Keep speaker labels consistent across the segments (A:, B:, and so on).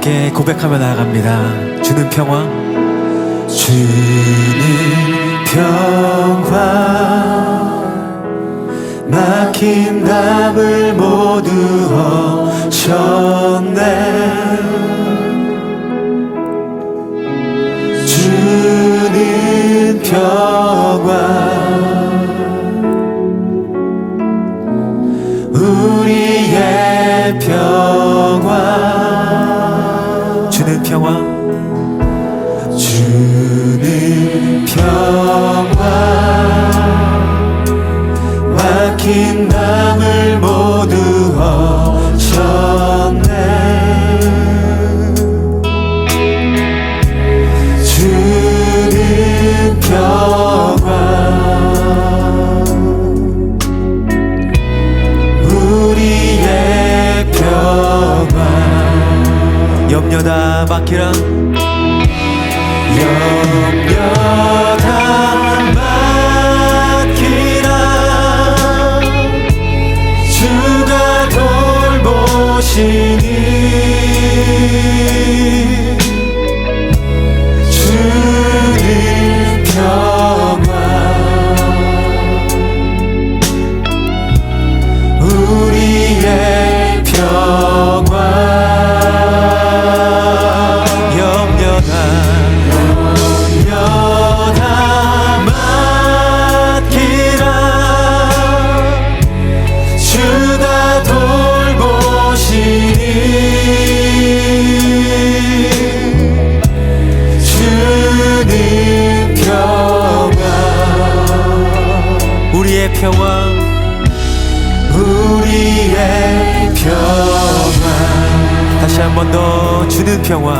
A: 함께 고백하며 나아갑니다. 주는 평화.
B: 주는 평화 막힌 담을 모두 허셨네 주는 평화 평화
A: 주는 평화.
B: 막힌 담을 모두 허
A: 염려다 맡기라.
B: 염려다 맡기라 주가 돌보시 평화 다시
A: 한 번 더 주는 평화.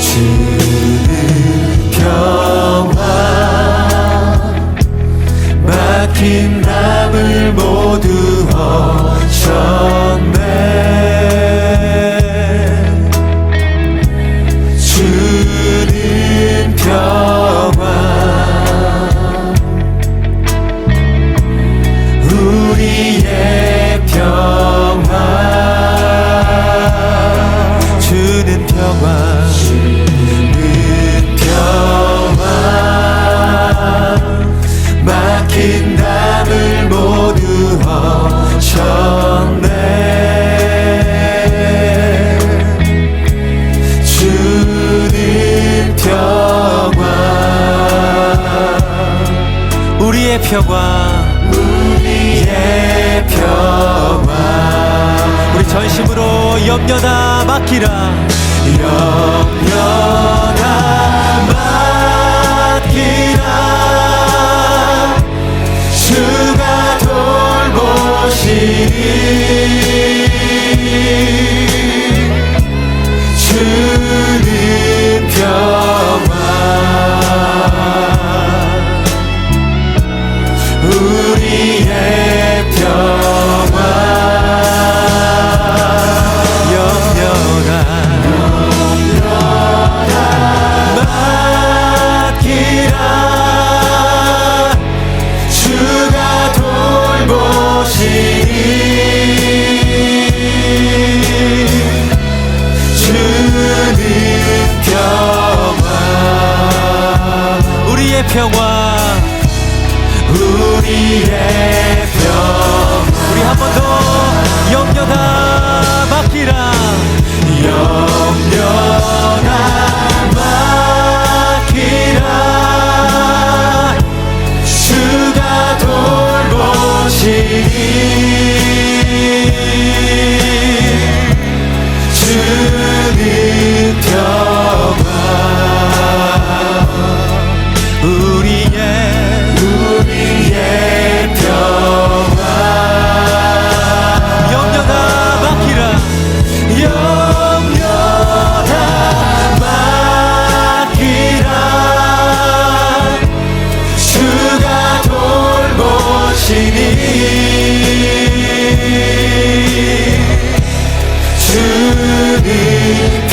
B: 주는 평화 막힌 담을 모두 평화. 우리의 평화
A: 우리 전심으로 염려 다 맡기라.
B: 염려 우리의 평화
A: 염려다.
B: 맡기라 주가 돌보시니 주는 평화
A: 우리의 평화.
B: 우리의 평화
A: 우리 한 번 더 염려 다 맡기라.
B: 주는